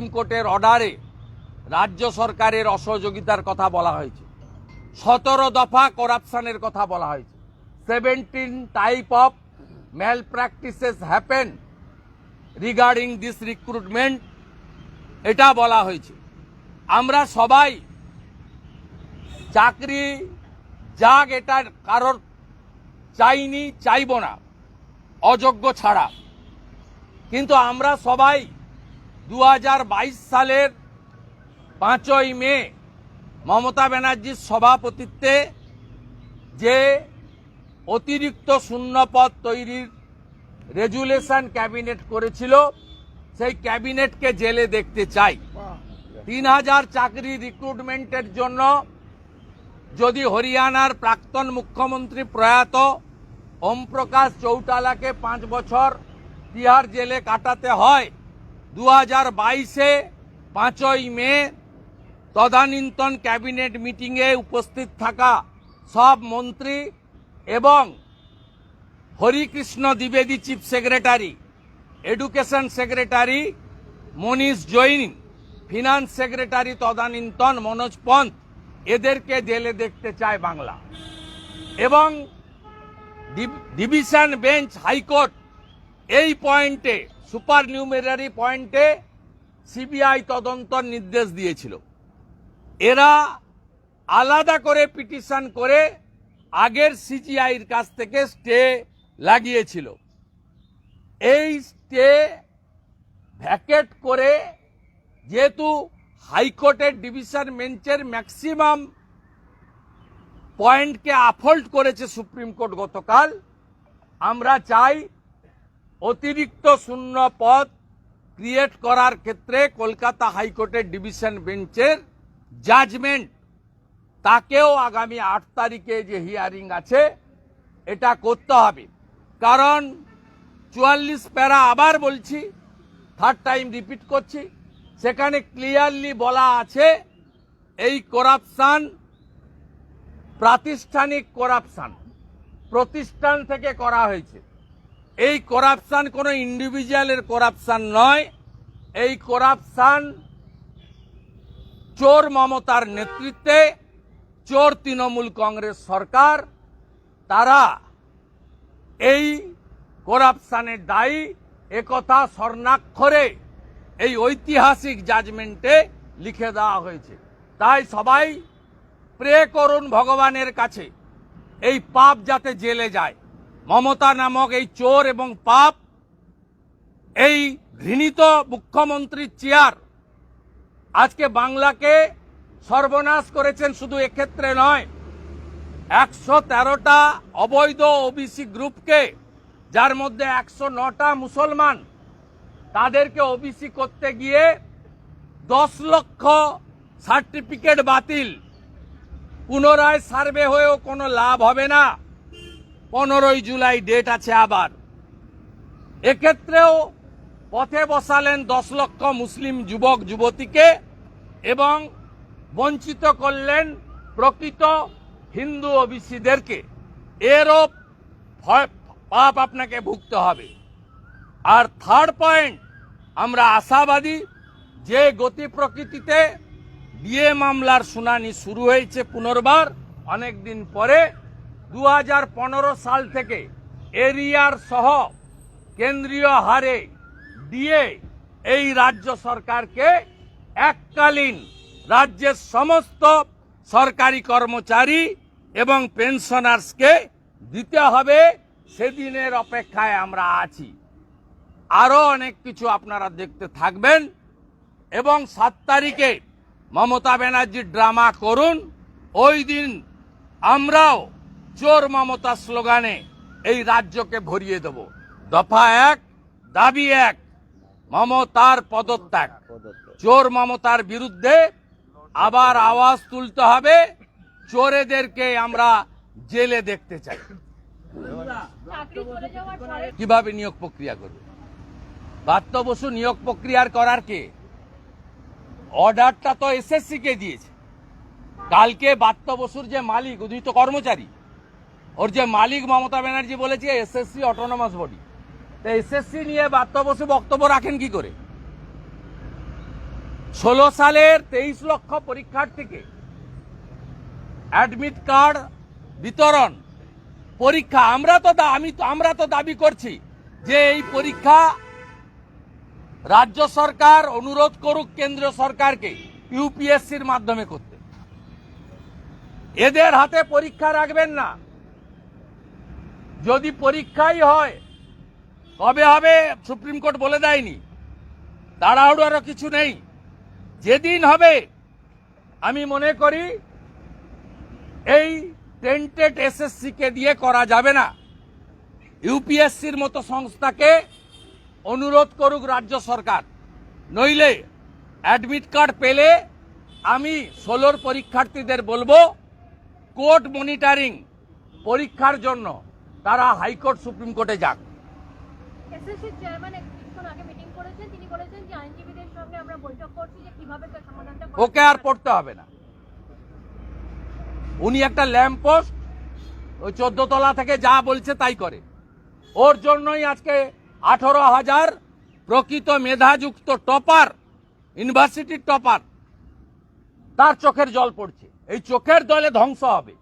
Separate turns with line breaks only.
Supreme কোর্টের অর্ডারে রাজ্য সরকারের অসহযোগিতার কথা বলা হয়েছে। সতেরো দফা করাপশনের কথা বলা হয়েছে। Seventeen type of malpractices happen regarding this recruitment এটা বলা হয়েছে। আমরা সবাই চাকরি যাক, এটা কারোর চাইনি, চাইব না। অযোগ্য ছাড়া। কিন্তু আমরা সবাই দু হাজার বাইশ সালের পাঁচই মে মমতা ব্যানার্জির সভাপতিত্বে যে অতিরিক্ত শূন্যপদ তৈরির রেজুলেশন ক্যাবিনেট করেছিল সেই ক্যাবিনেটকে জেলে দেখতে চাই। তিন হাজার চাকরি রিক্রুটমেন্টের জন্য যদি হরিয়ানার প্রাক্তন মুখ্যমন্ত্রী প্রয়াত ওম প্রকাশ চৌটালাকে পাঁচ বছর তিহার জেলে কাটাতে হয় দু হাজার বাইশে পাঁচই মে তদানীন্তন ক্যাবিনেট মিটিংয়ে উপস্থিত থাকা সব মন্ত্রী এবং Harikrishna দ্বিবেদী chief secretary, education secretary Manish Jain, finance secretary তদানীন্তন মনোজ পন্থ, এদেরকে জেলে দেখতে চায় বাংলা। এবং ডিভিশন বেঞ্চ হাইকোর্ট এই পয়েন্টে সুপার নিউমেরারি পয়েন্টে সিবিআই তদন্তর নির্দেশ দিয়েছিল। এরা আলাদা করে পিটিশন করে আগের সিজিআইয়ের কাছ থেকে স্টে লাগিয়েছিল। এই স্টে ভ্যাকেট করে যেহেতু হাইকোর্টের ডিভিশন বেঞ্চের ম্যাক্সিমাম পয়েন্টকে আফল্ট করেছে সুপ্রিম কোর্ট গতকাল, আমরা চাই অতিরিক্ত শূন্য পদ ক্রিয়েট করার ক্ষেত্রে কলকাতা হাইকোর্টের ডিভিশন বেঞ্চের জাজমেন্ট তাকেও আগামী আট তারিখে যে হিয়ারিং আছে, এটা করতে হবে। কারণ চুয়াল্লিশ প্যারা আবার বলছি থার্ড টাইম রিপিট করছি। সেখানে ক্লিয়ারলি বলা আছে, এই করাপশন প্রাতিষ্ঠানিক করাপশন প্রতিষ্ঠান থেকে করা হয়েছে। এই করাপশন কোনো ইন্ডিভিজুয়ালের করাপশন নয়। এই করাপশন চোর মমতার নেতৃত্বে, চোর তৃণমূল কংগ্রেস সরকার, তারা এই করাপশনের দায়ী। একথা স্বর্ণাক্ষরে এই ঐতিহাসিক জাজমেন্টে লিখে দেওয়া হয়েছে। তাই সবাই প্রে করুন ভগবানের কাছে। এই পাপ যাতে জেলে যায়। মমতা নামক এই চোর এবং পাপ, এই ঘৃণিত মুখ্যমন্ত্রীর চেয়ার আজকে বাংলাকে সর্বনাশ করেছেন শুধু এক্ষেত্রে নয়, একশো তেরোটা অবৈধ ওবিসি গ্রুপকে, যার মধ্যে একশো নটা মুসলমান, তাদেরকে ওবিসি করতে গিয়ে দশ লক্ষ সার্টিফিকেট বাতিল। পুনরায় সার্ভে হয়েও কোনো লাভ হবে না। পনেরোই জুলাই ডেট আছে আবার। এক্ষেত্রেও পথে বসালেন দশ লক্ষ মুসলিম যুবক, যুবতীকে এবং বঞ্চিত করলেন প্রকৃত হিন্দু ওবিসিদেরকে। এরও পাপ আপনাকে ভুগতে হবে। আর থার্ড পয়েন্ট আমরা আশাবাদী যে গতি প্রকৃতিতে বিয়ে মামলার শুনানি শুরু হয়েছে পুনর্বার অনেক দিন পরে দু হাজার পনেরো সাল থেকে এরিয়ার সহ কেন্দ্রীয় হারে দিয়ে এই রাজ্য সরকারকে এককালীন রাজ্যের সমস্ত সরকারি কর্মচারী এবং পেনশনার্সকে দিতে হবে সেদিনের অপেক্ষায় আমরা আছি। আরও অনেক কিছু আপনারা দেখতে থাকবেন এবং সাত তারিখে মমতা ব্যানার্জির ড্রামা করুন। ওই দিন আমরাও চোর মমতা স্লোগানে এই রাজ্যকে ভরিয়ে দেব। দফা এক, দাবি এক, মমতার পদত্যাগ। চোর মমতার বিরুদ্ধে আবার আওয়াজ তুলতে হবে। চোরেদেরকে আমরা জেলে দেখতে চাই। কীভাবে নিয়োগ প্রক্রিয়া করবে? বাত্য বসু নিয়োগ প্রক্রিয়ার করার কে? অর্ডারটা তো এসএসসি কে দিয়েছে। কালকে বাত্য বসুর যে মালিক, উনি তো কর্মচারী। ওর যে মালিক মমতা ব্যানার্জি বলেছে এসএসসি অটোনমাস বডি তো এসএসসি নিয়ে বাত্য বসু বক্তব্য রাখেন কি করে ষোলো সালের তেইশ লক্ষ পরীক্ষার্থীকে অ্যাডমিট কার্ড বিতরণ পরীক্ষা আমরা তো আমি আমরা তো দাবি করছি যে এই পরীক্ষা রাজ্য সরকার অনুরোধ করুক কেন্দ্র সরকারকে ইউপিএসসির মাধ্যমে করতে। এদের হাতে পরীক্ষা রাখবেন না যদি পরীক্ষাই হয়, কবে হবে সুপ্রিম কোর্ট বলে দেয়নি। তাড়াহুড়োরও কিছু নেই। যেদিন হবে, আমি মনে করি এই টেন্টেড এসএসসি কে দিয়ে করা যাবে না। ইউপিএসসির মতো সংস্থাকে অনুরোধ করুক রাজ্য সরকার। নইলে অ্যাডমিট কার্ড পেলে আমি ষোলোর পরীক্ষার্থীদের বলব কোর্ট মনিটরিং পরীক্ষার জন্য। তারা হাইকোর্ট সুপ্রিম কোর্টে যাক। ওকে আর পড়তে হবে না। উনি একটা ল্যাম্প পোস্ট ওই চোদ্দ তলা থেকে যা বলছে তাই করে। ওর জন্যই আজকে আঠারো হাজার প্রকৃত মেধাযুক্ত টপার ইউনিভার্সিটির টপার তার চোখের জল পড়ছে। এই চোখের জলে ধ্বংস হবে।